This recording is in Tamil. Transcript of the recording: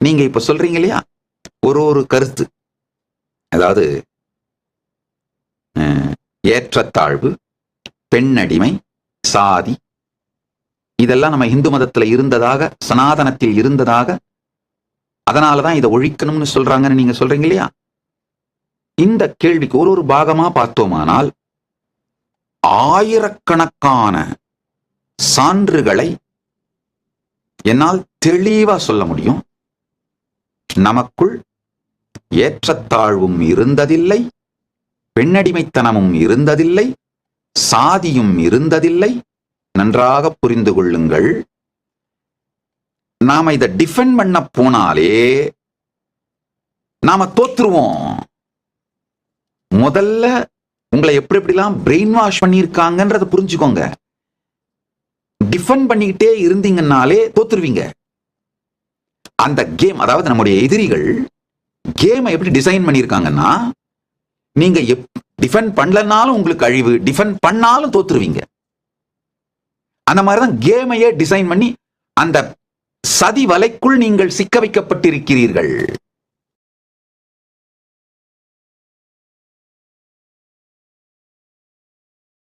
நீங்க இப்ப சொல்றீங்க இல்லையா? ஒரு ஒரு கருத்து. அதாவது ஏற்றத்தாழ்வு பெண்ணடிமை சாதி இதெல்லாம் நம்ம இந்து மதத்துல இருந்ததாக சனாதனத்தில் இருந்ததாக அதனாலதான் இதை ஒழிக்கணும்னு சொல்றாங்கன்னு நீங்க சொல்றீங்க இல்லையா? இந்த கேள்விக்கு ஒரு ஒரு பாகமா பார்த்தோமானால் ஆயிரக்கணக்கான சான்றுகளை என்னால் தெளிவா சொல்ல முடியும். நமக்குள் ஏற்றத்தாழ்வும் இருந்ததில்லை பெண்ணடிமைத்தனமும் இருந்ததில்லை சாதியும் இருந்ததில்லை. நன்றாக புரிந்து கொள்ளுங்கள். நாம இதை டிஃபெண்ட் பண்ண போனாலே நாம தோத்துருவோம். முதல்ல உங்களை எப்படி எப்படிலாம் பிரெயின் வாஷ் பண்ணியிருக்காங்கன்றதை புரிஞ்சுக்கோங்க. டிஃபெண்ட் பண்ணிக்கிட்டே இருந்தீங்கன்னாலே தோத்துருவீங்க. அந்த கேம் அதாவது நம்முடைய எதிரிகள் கேமை எப்படி டிசைன் பண்ணியிருக்காங்கன்னா நீங்க டிஃபெண்ட் பண்ணலனாலும் உங்களுக்கு அழிவு டிஃபெண்ட் பண்ணாலும் தோத்துருவீங்க. அந்த மாதிரி தான் கேமையே டிசைன் பண்ணி அந்த சதி வலைக்குள் நீங்கள் சிக்க வைக்கப்பட்டிருக்கிறீர்கள்.